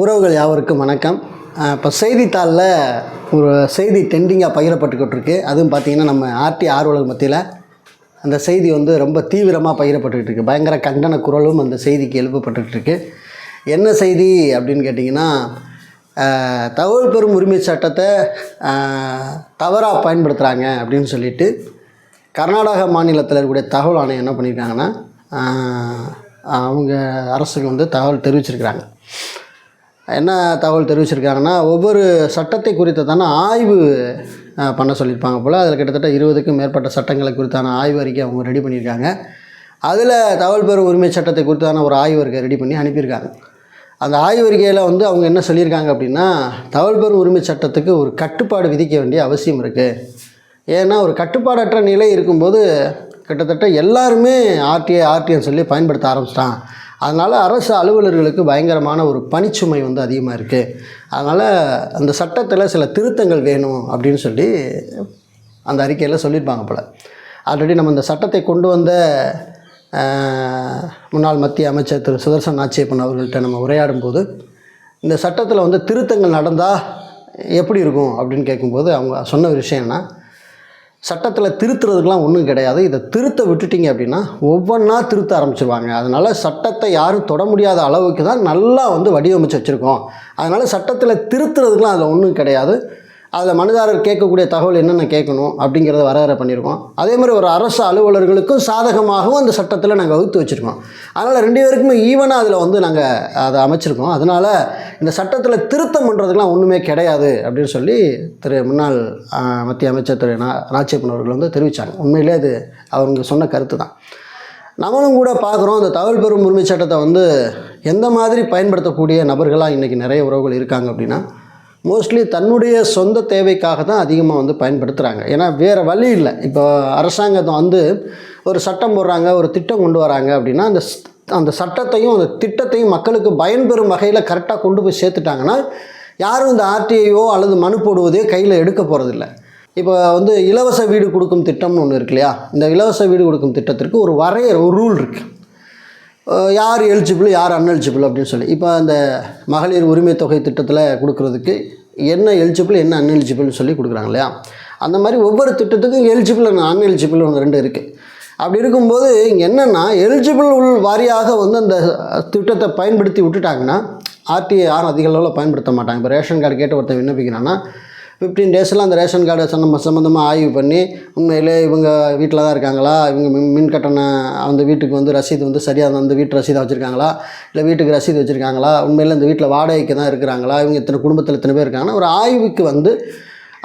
உறவுகள் யாவருக்கும் வணக்கம். இப்போ செய்தித்தாளில் ஒரு செய்தி டெண்டிங்காக பகிரப்பட்டுக்கிட்டு இருக்கு அதுவும் பார்த்திங்கன்னா நம்ம ஆர்டி ஆர்வலர் மத்தியில் அந்த செய்தி வந்து ரொம்ப தீவிரமாக பகிரப்பட்டுக்கிட்டு இருக்குது பயங்கர கண்டன குரலும் அந்த செய்திக்கு எழுப்பப்பட்டுக்கிட்டு இருக்கு என்ன செய்தி அப்படின்னு கேட்டிங்கன்னா தகவல் பெறும் உரிமை சட்டத்தை தவறாக பயன்படுத்துகிறாங்க அப்படின்னு சொல்லிட்டு கர்நாடக மாநிலத்தில் இருக்கக்கூடிய தகவல் ஆணையம் என்ன பண்ணியிருக்காங்கன்னா அவங்க அரசுக்கு வந்து தகவல் தெரிவிச்சிருக்கிறாங்க. என்ன தகவல் தெரிவிச்சிருக்காங்கன்னா ஒவ்வொரு சட்டத்தை குறித்ததான ஆய்வு பண்ண சொல்லியிருப்பாங்க போல். அதில் கிட்டத்தட்ட இருபதுக்கும் மேற்பட்ட சட்டங்களை குறித்தான ஆய்வு அறிக்கை அவங்க ரெடி பண்ணியிருக்காங்க. அதில் தகவல் பெறும் உரிமை சட்டத்தை குறித்தான ஒரு ஆய்வு அறிக்கை ரெடி பண்ணி அனுப்பியிருக்காங்க. அந்த ஆய்வறிக்கையில் வந்து அவங்க என்ன சொல்லியிருக்காங்க அப்படின்னா தகவல் பெறும் உரிமை சட்டத்துக்கு ஒரு கட்டுப்பாடு விதிக்க வேண்டிய அவசியம் இருக்குது ஏன்னா ஒரு கட்டுப்பாடற்ற நிலை இருக்கும்போது கிட்டத்தட்ட எல்லாருமே ஆர்டிஐ ஆர்டிஎன்னு சொல்லி பயன்படுத்த ஆரம்பிச்சிட்டான் அதனால் அரசு அலுவலர்களுக்கு பயங்கரமான ஒரு பணிச்சுமை வந்து அதிகமாக இருக்குது அதனால் அந்த சட்டத்தில் சில திருத்தங்கள் வேணும் அப்படின்னு சொல்லி அந்த அறிக்கையில் சொல்லியிருப்பாங்க போல். ஆல்ரெடி நம்ம இந்த சட்டத்தை கொண்டு வந்த முன்னாள் மத்திய அமைச்சர் திரு சுதர்சன் நாச்சியப்பன் அவர்கள்ட்ட நம்ம உரையாடும் போது இந்த சட்டத்தில் வந்து திருத்தங்கள் நடந்தால் எப்படி இருக்கும் அப்படின்னு கேட்கும்போது அவங்க சொன்ன ஒரு விஷயம் என்ன சட்டத்தில் திருத்துறதுக்கெலாம் ஒன்றும் கிடையாது. இதை திருத்த விட்டுட்டீங்க அப்படின்னா ஒவ்வொன்றா திருத்த ஆரம்பிச்சிருவாங்க. அதனால் சட்டத்தை யாரும் தொட முடியாத அளவுக்கு தான் நல்லா வந்து வடிவமைச்சு வச்சுருக்கோம். அதனால் சட்டத்தில் திருத்துறதுக்கெலாம் அதில் ஒன்றும் கிடையாது. அதில் மனுதாரர் கேட்கக்கூடிய தகவல் என்னென்ன கேட்கணும் அப்படிங்கிறத வரையறை பண்ணியிருக்கோம். அதே மாதிரி ஒரு அரசு அலுவலர்களுக்கும் சாதகமாகவும் அந்த சட்டத்தில் நாங்கள் வகுத்து வச்சுருக்கோம். அதனால் ரெண்டு பேருக்குமே ஈவனாக அதில் வந்து நாங்கள் அதை அமைச்சிருக்கோம். அதனால் இந்த சட்டத்தில் திருத்தம் பண்ணுறதுக்கெலாம் ஒன்றுமே கிடையாது அப்படின்னு சொல்லி திரு முன்னாள் மத்திய அமைச்சர் திரு நா அவர்கள் வந்து தெரிவித்தாங்க உண்மையிலே அது அவங்க சொன்ன கருத்து தான். நம்மளும் கூட பார்க்குறோம் இந்த தகவல் பெறும் உரிமை சட்டத்தை வந்து எந்த மாதிரி பயன்படுத்தக்கூடிய நபர்களாக இன்றைக்கி நிறைய உறவுகள் இருக்காங்க அப்படின்னா மோஸ்ட்லி தன்னுடைய சொந்த தேவைக்காக தான் அதிகமாக வந்து பயன்படுத்துகிறாங்க ஏன்னா வேறு வழி இல்லை. இப்போ அரசாங்கத்தை வந்து ஒரு சட்டம் போடுறாங்க ஒரு திட்டம் கொண்டு வராங்க அப்படின்னா அந்த அந்த சட்டத்தையும் அந்த திட்டத்தையும் மக்களுக்கு பயன்பெறும் வகையில் கரெக்டாக கொண்டு போய் சேர்த்துட்டாங்கன்னா யாரும் இந்த ஆர்டிஐயோ அல்லது மனு போடுவதே கையில் எடுக்க போகிறதில்ல இப்போ வந்து இலவச வீடு கொடுக்கும் திட்டம்னு ஒன்று இருக்கு இல்லையா? இந்த இலவச வீடு கொடுக்கும் திட்டத்திற்கு ஒரு வரையறை ஒரு ரூல் இருக்குது யார் எலிஜிபிள் யார் அன்எலிஜிபிள் அப்படின்னு சொல்லி. இப்போ அந்த மகளிர் உரிமை தொகை திட்டத்தில் கொடுக்குறதுக்கு என்ன எலிஜிபிள் என்ன அன்எலிஜிபிள்னு சொல்லி கொடுக்குறாங்க இல்லையா? அந்த மாதிரி ஒவ்வொரு திட்டத்துக்கும் எலிஜிபிள் அன்எலிஜிபிள் ஒன்று ரெண்டு இருக்குது அப்படி இருக்கும்போது இங்கே என்னென்னா எலிஜிபிள் உள் வாரியாக வந்து அந்த திட்டத்தை பயன்படுத்தி விட்டுட்டாங்கன்னா ஆர்டிஐ யாரும் அதிக அளவில் பயன்படுத்த மாட்டாங்க. இப்போ ரேஷன் கார்டு கேட்டு ஒருத்தன் விண்ணப்பிக்கிறான்னா ஃபிஃப்டீன் டேஸில் அந்த ரேஷன் கார்டை சம்ம சம்மந்தமாக ஆய்வு பண்ணி உண்மையிலே இவங்க வீட்டில் தான் இருக்காங்களா? இவங்க மின் மின் கட்டண அந்த வீட்டுக்கு வந்து ரசீது வந்து சரியாக அந்த வீட்டு ரசீதை வச்சுருக்காங்களா? இல்லை வீட்டுக்கு ரசீது வச்சுருக்காங்களா? உண்மையிலே இந்த வீட்டில் வாடகைக்கு தான் இருக்கிறாங்களா? இவங்க இத்தனை குடும்பத்தில் இத்தனை பேர் இருக்காங்கன்னா ஒரு ஆய்வுக்கு வந்து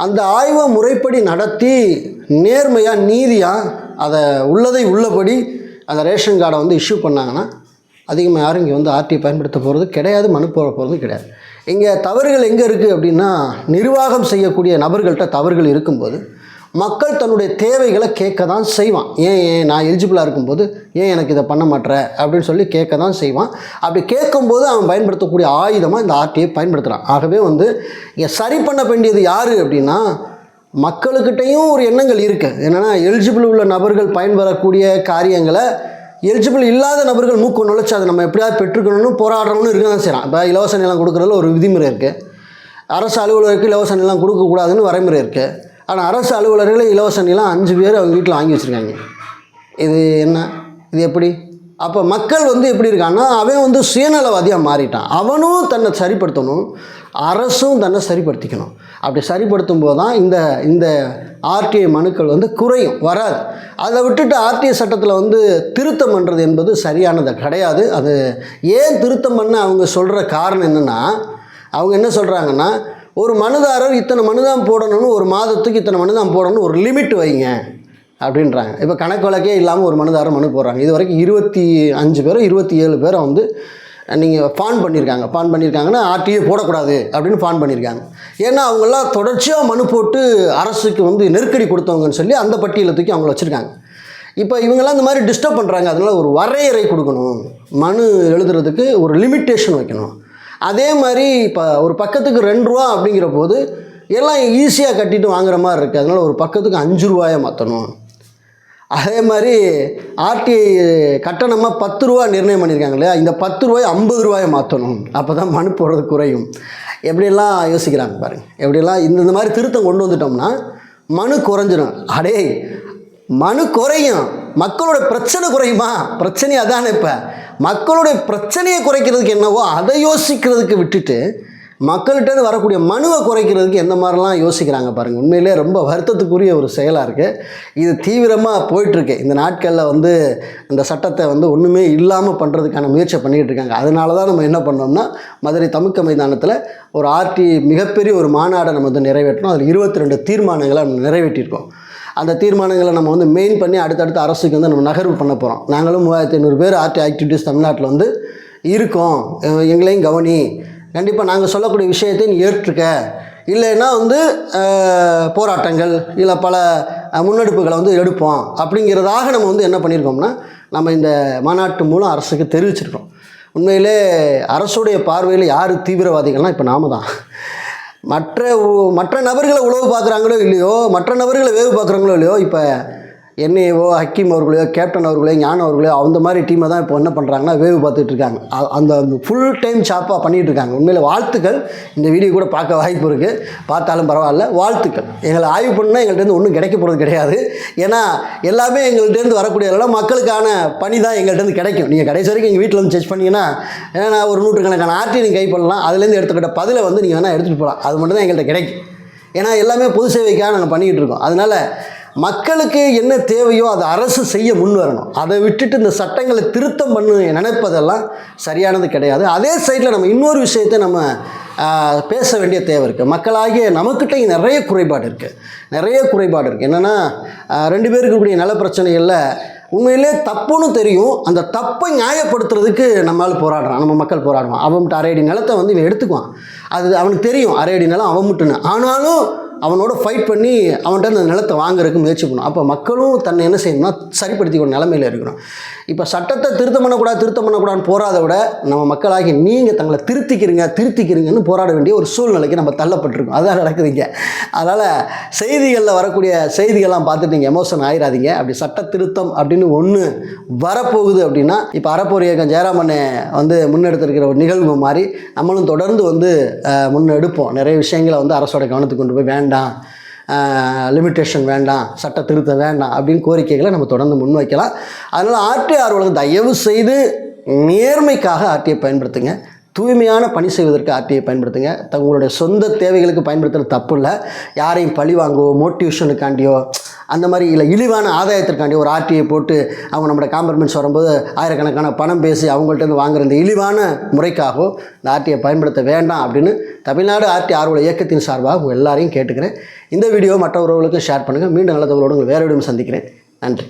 அந்த ஆய்வை முறைப்படி நடத்தி நேர்மையாக நீதியாக அதை உள்ளதை உள்ளபடி அந்த ரேஷன் கார்டை வந்து இஷ்யூ பண்ணாங்கன்னா அதிகமாக யாரும் இங்கே வந்து ஆர்டி பயன்படுத்த போகிறது கிடையாது மனு போட போகிறது கிடையாது. இங்கே தவறுகள் எங்கே இருக்குது அப்படின்னா நிர்வாகம் செய்யக்கூடிய நபர்கள்ட்ட தவறுகள் இருக்கும்போது மக்கள் தன்னுடைய தேவைகளை கேட்க தான் செய்வான். ஏன் ஏன் நான் எலிஜிபிளாக இருக்கும்போது ஏன் எனக்கு இதை பண்ண மாட்ற? அப்படின்னு சொல்லி கேட்க தான் செய்வான். அப்படி கேட்கும்போது அவன் பயன்படுத்தக்கூடிய ஆயுதமாக இந்த ஆர்டியை பயன்படுத்துகிறான் ஆகவே வந்து இங்கே சரி பண்ண வேண்டியது யார் அப்படின்னா மக்களுக்கிட்டையும் ஒரு எண்ணங்கள் இருக்குது என்னென்னா எலிஜிபிள் உள்ள நபர்கள் பயன்பெறக்கூடிய காரியங்களை எலிஜிபிள் இல்லாத நபர்கள் மூக்கு நுழைச்சி அதை நம்ம எப்படியாவது பெற்றுக்கணும்னு போராடுறோம்னு இருக்க தான் செய்கிறான் இப்போ இலவச நிலம் கொடுக்குறதுல ஒரு விதிமுறை இருக்குது அரசு அலுவலருக்கு இலவச நிலம் கொடுக்கக்கூடாதுன்னு வரைமுறை இருக்குது ஆனால் அரசு அலுவலர்களே இலவச நிலம் அஞ்சு பேர் அவங்க வீட்டில் வாங்கி வச்சுருக்காங்க. இது என்ன? இது எப்படி? அப்போ மக்கள் வந்து எப்படி இருக்கான்னா அவன் வந்து சுயநலவாதியாக மாறிட்டான். அவனும் தன்னை சரிப்படுத்தணும் அரசும் தன்னை சரிப்படுத்திக்கணும். அப்படி சரிப்படுத்தும் போது தான் இந்த இந்த ஆர்டிஐ மனுக்கள் வந்து குறையும் வராது. அதை விட்டுட்டு ஆர்டிஐ சட்டத்தில் வந்து திருத்தம் பண்ணுறது என்பது சரியானது கிடையாது. அது ஏன் திருத்தம் பண்ண அவங்க சொல்கிற காரணம் என்னென்னா அவங்க என்ன சொல்கிறாங்கன்னா ஒரு மனுதாரர் இத்தனை மனுதான் போடணும்னு ஒரு மாதத்துக்கு இத்தனை மனுதான் போடணும்னு ஒரு லிமிட் வைங்க. அப்படின்றாங்க. இப்போ கணக்கு வழக்கே இல்லாமல் ஒரு மனுதாரர் மனு போடுறாங்க. இது வரைக்கும் இருபத்தி அஞ்சு பேரும் இருபத்தி ஏழு பேரை வந்து நீங்கள் ஃபான் பண்ணியிருக்காங்க ஃபான் பண்ணியிருக்காங்கன்னா ஆர்டிஏ போடக்கூடாது அப்படின்னு ஃபான் பண்ணியிருக்காங்க ஏன்னா அவங்கெல்லாம் தொடர்ச்சியாக மனு போட்டு அரசுக்கு வந்து நெருக்கடி கொடுத்தவங்கன்னு சொல்லி அந்த பட்டியலை தூக்கி அவங்கள வச்சுருக்காங்க. இப்போ இவங்கெல்லாம் இந்த மாதிரி டிஸ்டர்ப் பண்ணுறாங்க அதனால் ஒரு வரையறை கொடுக்கணும். மனு எழுதுறதுக்கு ஒரு லிமிட்டேஷன் வைக்கணும். அதே மாதிரி இப்போ ஒரு பக்கத்துக்கு ரெண்டு ரூபா அப்படிங்கிற போது எல்லாம் ஈஸியாக கட்டிட்டு வாங்குற மாதிரி இருக்குது அதனால் ஒரு பக்கத்துக்கு அஞ்சு ரூபாயை மாற்றணும் அதே மாதிரி ஆர்டிஐ கட்டணமாக பத்து ரூபா நிர்ணயம் பண்ணியிருக்காங்க இல்லையா? இந்த பத்து ரூபாய் ஐம்பது ரூபாயை மாற்றணும். அப்போ தான் மனு போடுறது குறையும். எப்படியெல்லாம் யோசிக்கிறாங்க பாருங்கள் எப்படியெல்லாம் இந்த இந்த மாதிரி திருத்தம் கொண்டு வந்துட்டோம்னா மனு குறைஞ்சிடும் அடே மனு குறையும். மக்களோட பிரச்சனை குறையுமா? பிரச்சனை அதானே இப்போ. மக்களுடைய பிரச்சனையை குறைக்கிறதுக்கு என்னவோ அதை யோசிக்கிறதுக்கு விட்டுட்டு மக்கள்கிட்ட வரக்கூடிய மனுவை குறைக்கிறதுக்கு எந்த மாதிரிலாம் யோசிக்கிறாங்க பாருங்கள் உண்மையிலே ரொம்ப வருத்தத்துக்குரிய ஒரு செயலாக இருக்குது இது தீவிரமாக போயிட்டுருக்கு. இந்த நாட்களில் வந்து இந்த சட்டத்தை வந்து ஒன்றுமே இல்லாமல் பண்ணுறதுக்கான முயற்சி பண்ணிகிட்டு இருக்காங்க. அதனால தான் நம்ம என்ன பண்ணோம்னா மதுரை தமிழ்க்க மைதானத்தில் ஒரு ஆர்டி மிகப்பெரிய ஒரு மாநாடை நம்ம வந்து நிறைவேற்றணும். அதில் இருபத்தி ரெண்டு தீர்மானங்களை நம்ம நிறைவேற்றியிருக்கோம் அந்த தீர்மானங்களை நம்ம வந்து மெயின் பண்ணி அடுத்தடுத்த அரசுக்கு வந்து நம்ம நகர்வு பண்ண போகிறோம் நாங்களும் மூவாயிரத்தி ஐநூறு பேர் ஆர்டி ஆக்டிவிட்டீஸ் தமிழ்நாட்டில் வந்து இருக்கோம். எங்களையும் கவனி. கண்டிப்பாக நாங்கள் சொல்லக்கூடிய விஷயத்தை நீ ஏற்றுக்க. இல்லைன்னா வந்து போராட்டங்கள் இல்லை பல முன்னெடுப்புகளை வந்து எடுப்போம். அப்படிங்கிறதாக நம்ம வந்து என்ன பண்ணியிருக்கோம்னா நம்ம இந்த மாநாட்டு மூலம் அரசுக்கு தெரிவிச்சிருக்கோம். உண்மையிலே அரசுடைய பார்வையில் யார் தீவிரவாதிகள்னால் இப்போ நாம தான். மற்ற உ- மற்ற நபர்களை உழவு பார்க்குறாங்களோ இல்லையோ மற்ற நபர்களை வேவு பார்க்குறாங்களோ இல்லையோ இப்போ என்னையவோ ஹக்கீம் அவர்களையோ கேப்டன் அவர்களையோ ஞான அவர்களையோ அந்த மாதிரி டீமை தான் இப்போ என்ன பண்ணுறாங்கன்னா வேவு பார்த்துட்டு இருக்காங்க. அந்த ஃபுல் டைம் ஷாப்பாக பண்ணிகிட்டு இருக்காங்க. உண்மையில் வாழ்த்துக்கள். இந்த வீடியோ கூட பார்க்க வாய்ப்பு இருக்குது பார்த்தாலும் பரவாயில்ல. வாழ்த்துக்கள். எங்களை ஆய்வு பண்ணால் எங்கள்கிட்ட ஒன்றும் கிடைக்க போகிறது கிடையாது. ஏன்னா எல்லாமே எங்கள்கிட்டேருந்து வரக்கூடிய எல்லாம் மக்களுக்கான பணி தான் எங்கள்கிட்ட கிடைக்கும். நீங்கள் கடைசி வரைக்கும் எங்கள் வீட்டில் வந்து செக் பண்ணிங்கன்னா ஏன்னா ஒரு நூற்றுக்கணக்கான ஆர்டி நீங்கள் கை பண்ணலாம். அதுலேருந்து எடுத்துக்கிட்ட பதிலை வந்து நீங்கள் வேணால் எடுத்துகிட்டு போகலாம் அது மட்டும் தான் எங்கள்கிட்ட கிடைக்கும். ஏன்னா எல்லாமே பொது சேவைக்காக நாங்கள் பண்ணிக்கிட்டு இருக்கோம். அதனால் மக்களுக்கு என்ன தேவையோ அதை அரசு செய்ய முன் வரணும். அதை விட்டுட்டு இந்த சட்டங்களை திருத்தம் பண்ணு நினைப்பதெல்லாம் சரியானது கிடையாது. அதே சைடில் நம்ம இன்னொரு விஷயத்தை நம்ம பேச வேண்டிய தேவை இருக்குது மக்களாகிய நமக்கிட்ட நிறைய குறைபாடு இருக்குது நிறைய குறைபாடு இருக்குது என்னென்னா ரெண்டு பேருக்கு இருக்கக்கூடிய நல பிரச்சனைகளில் உண்மையிலே தப்புன்னு தெரியும். அந்த தப்பை நியாயப்படுத்துறதுக்கு நம்மளால் போராடுறான். நம்ம மக்கள் போராடுவான். அவன் அரை அடி நிலத்தை வந்து இவன் எடுத்துக்குவான். அது அவனுக்கு தெரியும். அரை அடி நிலம் அவன் மட்டுன்னு ஆனாலும் அவனோட ஃபைட் பண்ணி அவன்கிட்ட அந்த நிலத்தை வாங்குறதுக்கு முயற்சி பண்ணும் அப்போ மக்களும் தன்னை என்ன செய்யணும்னா சரிப்படுத்திக்கிற நிலமையில இருக்கணும். இப்போ சட்டத்தை திருத்தம் பண்ணக்கூடாது திருத்தம் பண்ணக்கூடாதுன்னு போராத விட நம்ம மக்களாகி நீங்கள் தங்களை திருத்திக்கிறீங்க திருத்திக்கிறீங்கன்னு போராட வேண்டிய ஒரு சூழ்நிலைக்கு நம்ம தள்ளப்பட்டிருக்கோம். அதான் நடக்குதுங்க. அதனால் செய்திகளில் வரக்கூடிய செய்திகள்லாம் பார்த்துட்டு நீங்கள் எமோஷன் ஆயிடாதீங்க அப்படி சட்ட திருத்தம் அப்படின்னு ஒன்று வரப்போகுது அப்படின்னா இப்போ அறப்போர் இயக்கம் ஜெயராமனை வந்து முன்னெடுத்திருக்கிற ஒரு நிகழ்வு மாதிரி நம்மளும் தொடர்ந்து வந்து முன்னெடுப்போம். நிறைய விஷயங்களை வந்து அரசோட கவனத்துக்கு கொண்டு போய் வேண்டாம். வேண்டாம் லிமிட்டேஷன் வேண்டாம் சட்ட திருத்தம் வேண்டாம் அப்படின்னு கோரிக்கைகளை நம்ம தொடர்ந்து முன்வைக்கலாம். அதனால் ஆர்டிஐ ஆர்வலர்கள் தயவு செய்து நேர்மைக்காக ஆர்டிஐ பயன்படுத்துங்க. தூய்மையான பணி செய்வதற்கு ஆர்டியை பயன்படுத்துங்க. தங்களுடைய சொந்த தேவைகளுக்கு பயன்படுத்துகிற தப்பு இல்லை யாரையும் பழி வாங்கவோ மோட்டிவேஷனுக்காண்டியோ அந்த மாதிரி இல்லை இழிவான ஆதாயத்திற்காண்டி ஒரு ஆர்டிஐ போட்டு அவங்க நம்மளோட காம்பர்மெண்ட்ஸ் வரும்போது ஆயிரக்கணக்கான பணம் பேசி அவங்கள்ட்ட இருந்து வாங்குற இந்த இழிவான முறைக்காகவோ இந்த ஆர்டியை பயன்படுத்த வேண்டாம் அப்படின்னு தமிழ்நாடு ஆர்டி ஆர்வல இயக்கத்தின் சார்பாக உங்கள் எல்லாரையும் கேட்டுக்கிறேன். இந்த வீடியோ மற்ற உறவுகளுக்கும் ஷேர் பண்ணுங்கள். மீண்டும் நல்ல தகவலோடு உங்கள் வேறு வீடியோ சந்திக்கிறேன். நன்றி.